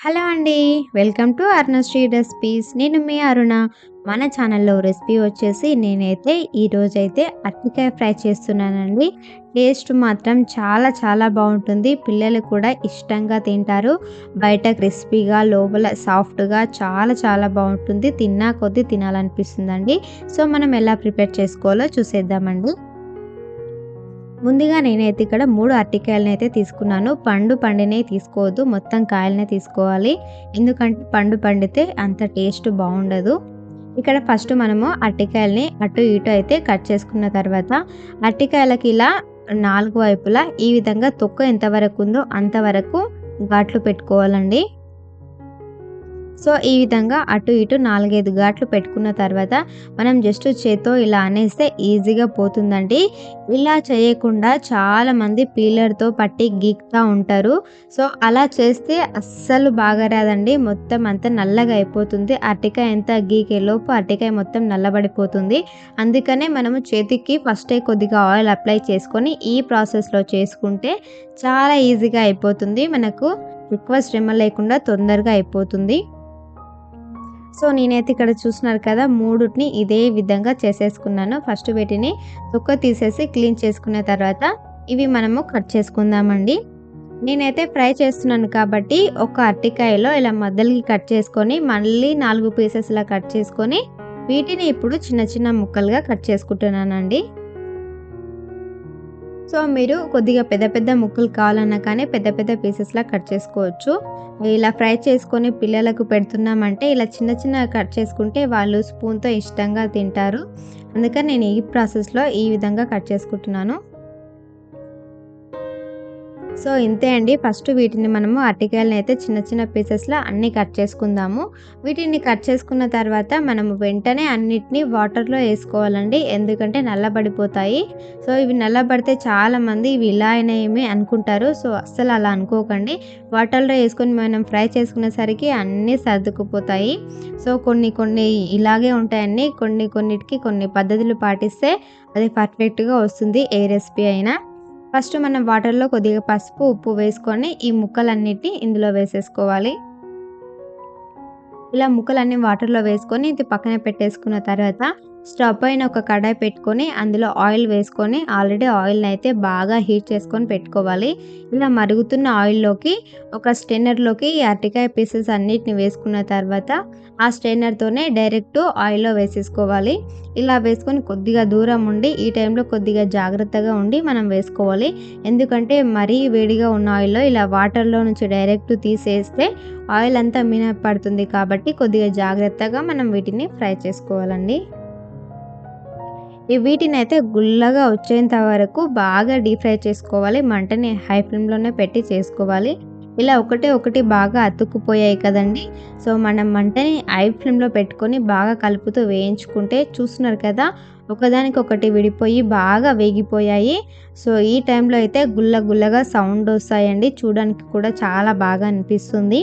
Hello అండి. Welcome to Arunasri recipes. నేను మీ అరుణ. మన ఛానల్‌లో రెసిపీ వచ్చేసి నేనైతే ఈరోజైతే అరటికాయ ఫ్రై చేస్తున్నానండి. టేస్ట్ మాత్రం చాలా చాలా బాగుంటుంది పిల్లలు కూడా ఇష్టంగా తింటారు. బయట క్రిస్పీగా, లోపల సాఫ్ట్‌గా చాలా చాలా బాగుంటుంది తిన్నా కొద్దీ తినాలనిపిస్తుందండి. సో, మనం ఎలా ప్రిపేర్ చేసుకోవాలో చూసేద్దామండి. ముందుగా నేనైతే ఇక్కడ 3 అరటికాయలనైతే తీసుకున్నాను. పండు పండినవి తీసుకోవద్దు. మొత్తం కాయలనే తీసుకోవాలి. ఎందుకంటే పండు పండితే అంత టేస్ట్ బాగుండదు ఇక్కడ ఫస్ట్ మనము అరటికాయలని అటు ఇటు అయితే కట్ చేసుకున్న తర్వాత అరటికాయలకి ఇలా నాలుగు వైపులా ఈ విధంగా తొక్క ఎంతవరకు ఉందో అంతవరకు గాట్లు పెట్టుకోవాలండి. సో, ఈ విధంగా అటు ఇటు 4, 5 ఘాట్లు పెట్టుకున్న తర్వాత మనం జస్ట్ చేత్తో ఇలా అనేస్తే ఈజీగా పోతుందండి. ఇలా చేయకుండా చాలామంది పీలర్‌తో పట్టి గీక్తా ఉంటారు. సో, అలా చేస్తే అస్సలు బాగా రాదండి. మొత్తం అంతా నల్లగా అయిపోతుంది. అరటికాయ ఎంత గీకేలోపు అరటికాయ మొత్తం నల్లబడిపోతుంది. అందుకనే మనము చేతికి ఫస్టే కొద్దిగా ఆయిల్ అప్లై చేసుకొని ఈ ప్రాసెస్‌లో చేసుకుంటే చాలా ఈజీగా అయిపోతుంది. మనకు ఎక్కువ శ్రమ లేకుండా తొందరగా అయిపోతుంది. సో, నేనైతే ఇక్కడ చూస్తున్నారు కదా! మూడిటిని ఇదే విధంగా చేసేసుకున్నాను. ఫస్ట్ వీటిని తొక్క తీసేసి క్లీన్ చేసుకున్న తర్వాత ఇవి మనము కట్ చేసుకుందామండి. నేనైతే ఫ్రై చేస్తున్నాను కాబట్టి ఒక అరటికాయలో ఇలా మధ్యలకి కట్ చేసుకొని మళ్ళీ నాలుగు పీసెస్‌లా కట్ చేసుకొని వీటిని ఇప్పుడు చిన్న చిన్న ముక్కలుగా కట్ చేసుకుంటున్నానండి. సో, మీరు కొద్దిగా పెద్ద పెద్ద ముక్కలు కావాలన్నా కానీ పెద్ద పెద్ద పీసెస్‌లా కట్ చేసుకోవచ్చు. ఇలా ఫ్రై చేసుకొని పిల్లలకు పెడుతున్నామంటే ఇలా చిన్న చిన్నగా కట్ చేసుకుంటే వాళ్ళు స్పూన్‌తో ఇష్టంగా తింటారు. అందుకని నేను ఈ ప్రాసెస్‌లో ఈ విధంగా కట్ చేసుకుంటున్నాను. సో, ఇంతే అండి. ఫస్ట్ వీటిని మనము అరటికాయలనైతే చిన్న చిన్న పీసెస్లో అన్నీ కట్ చేసుకుందాము. వీటిని కట్ చేసుకున్న తర్వాత మనము వెంటనే అన్నిటిని వాటర్‌లో వేసుకోవాలండి ఎందుకంటే నల్లబడిపోతాయి. సో, ఇవి నల్లబడితే చాలామంది ఇవి ఇలా అయినాయేమి అనుకుంటారు. సో, అస్సలు అలా అనుకోకండి. వాటర్‌లో వేసుకొని మనం ఫ్రై చేసుకునేసరికి అన్నీ సర్దుకుపోతాయి. సో, కొన్ని కొన్ని ఇలాగే ఉంటాయండి. కొన్ని కొన్నిటికి కొన్ని పద్ధతులు పాటిస్తే అది పర్ఫెక్ట్‌గా వస్తుంది ఏ రెసిపీ అయినా. ఫస్ట్ మనం వాటర్‌లో కొద్దిగా పసుపు, ఉప్పు వేసుకొని ఈ ముక్కలన్నిటి ఇందులో వేసేసుకోవాలి. ఇలా ముక్కలన్నీ వాటర్‌లో వేసుకొని ఇది పక్కన పెట్టేసుకున్న తర్వాత స్టవ్ పైన ఒక కడాయి పెట్టుకొని అందులో ఆయిల్ వేసుకొని ఆల్రెడీ ఆయిల్ని అయితే బాగా హీట్ చేసుకొని పెట్టుకోవాలి. ఇలా మరుగుతున్న ఆయిల్‌లోకి ఒక స్టెయినర్లోకి ఈ అరటికాయ పీసెస్ అన్నిటిని వేసుకున్న తర్వాత ఆ స్టెయినర్తోనే డైరెక్ట్ ఆయిల్‌లో వేసేసుకోవాలి. ఇలా వేసుకొని కొద్దిగా దూరం ఉండి ఈ టైంలో కొద్దిగా జాగ్రత్తగా ఉండి మనం వేసుకోవాలి. ఎందుకంటే మరీ వేడిగా ఉన్న ఆయిల్‌లో ఇలా వాటర్‌లో నుంచి డైరెక్ట్ తీసేస్తే ఆయిల్ అంతా మినపడుతుంది కాబట్టి కొద్దిగా జాగ్రత్తగా మనం వీటిని ఫ్రై చేసుకోవాలండి. వీటిని వీటినైతే గుల్లగా వచ్చేంత వరకు బాగా డీప్ ఫ్రై చేసుకోవాలి. మంటని హై ఫ్లేమ్‌లోనే పెట్టి చేసుకోవాలి. ఇలా ఒకటే ఒకటి బాగా అతుక్కుపోయాయి కదండీ! సో, మనం మంటని హై ఫ్లేమ్‌లో పెట్టుకొని బాగా కలుపుతూ వేయించుకుంటే చూస్తున్నారు కదా! ఒకదానికొకటి విడిపోయి బాగా వేగిపోయాయి. సో, ఈ టైంలో అయితే గుల్ల గుల్లగా సౌండ్ వస్తాయండి. చూడడానికి కూడా చాలా బాగా అనిపిస్తుంది.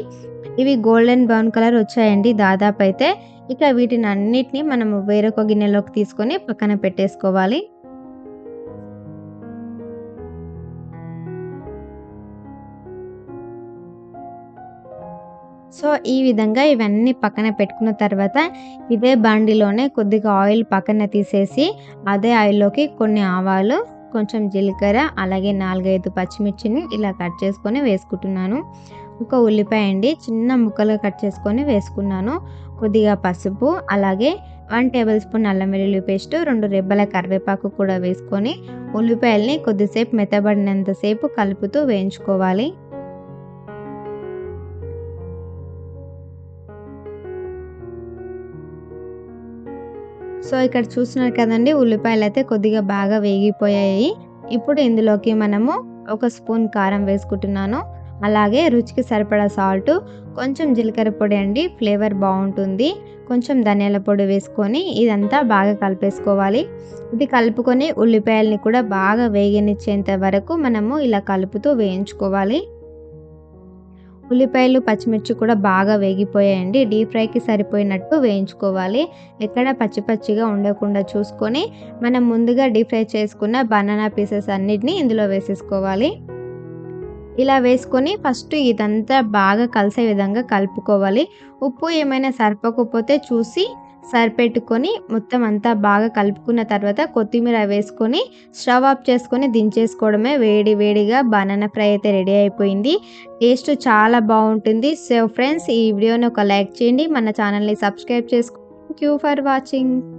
ఇవి గోల్డెన్ బ్రౌన్ కలర్ వచ్చాయండి దాదాపు అయితే. ఇక వీటిని అన్నిటిని మనం వేరొక గిన్నెలోకి తీసుకొని పక్కన పెట్టేసుకోవాలి. సో, ఈ విధంగా ఇవన్నీ పక్కన పెట్టుకున్న తర్వాత ఇదే బండిలోనే కొద్దిగా ఆయిల్ పక్కన తీసేసి అదే ఆయిల్‌లోకి కొన్ని ఆవాలు, కొంచెం జీలకర్ర అలాగే 4, 5 పచ్చిమిర్చిని ఇలా కట్ చేసుకొని వేసుకుంటున్నాను. ఒక ఉల్లిపాయ అండి చిన్న ముక్కలుగా కట్ చేసుకొని వేసుకున్నాను. కొద్దిగా పసుపు అలాగే వన్ టేబుల్ స్పూన్ అల్లం వెల్లుల్లి పేస్ట్, రెండు రెబ్బల కరివేపాకు కూడా వేసుకొని ఉల్లిపాయల్ని కొద్దిసేపు మెత్తబడినంతసేపు కలుపుతూ వేయించుకోవాలి. సో, ఇక్కడ చూస్తున్నారు కదండీ! అయితే కొద్దిగా బాగా వేగిపోయాయి. ఇప్పుడు ఇందులోకి మనము ఒక స్పూన్ కారం వేసుకుంటున్నాను. అలాగే రుచికి సరిపడా సాల్టు, కొంచెం జీలకర్ర పొడి అండి ఫ్లేవర్ బాగుంటుంది కొంచెం ధనియాల పొడి వేసుకొని ఇదంతా బాగా కలిపేసుకోవాలి. ఇది కలుపుకొని ఉల్లిపాయల్ని కూడా బాగా వేగనిచ్చేంత వరకు మనము ఇలా కలుపుతూ వేయించుకోవాలి. ఉల్లిపాయలు, పచ్చిమిర్చి కూడా బాగా వేగిపోయాయండి. డీప్ ఫ్రైకి సరిపోయినట్టు వేయించుకోవాలి. ఎక్కడ పచ్చి పచ్చిగా ఉండకుండా చూసుకొని మనం ముందుగా డీప్ ఫ్రై చేసుకున్న బనానా పీసెస్ అన్నిటిని ఇందులో వేసేసుకోవాలి. ఇలా వేసుకొని ఫస్ట్ ఇదంతా బాగా కలిసే విధంగా కలుపుకోవాలి. ఉప్పు ఏమైనా సరిపోకపోతే చూసి సరిపెట్టుకొని మొత్తం అంతా బాగా కలుపుకున్న తర్వాత కొత్తిమీర వేసుకొని స్టవ్ ఆఫ్ చేసుకొని దించేసుకోవడమే వేడి వేడిగా బనానా ఫ్రై అయితే రెడీ అయిపోయింది. టేస్ట్ చాలా బాగుంటుంది. సో ఫ్రెండ్స్ ఈ వీడియోని ఒక లైక్ చేయండి. మన ఛానల్ని సబ్స్క్రైబ్ చేసుకో. Thank you for watching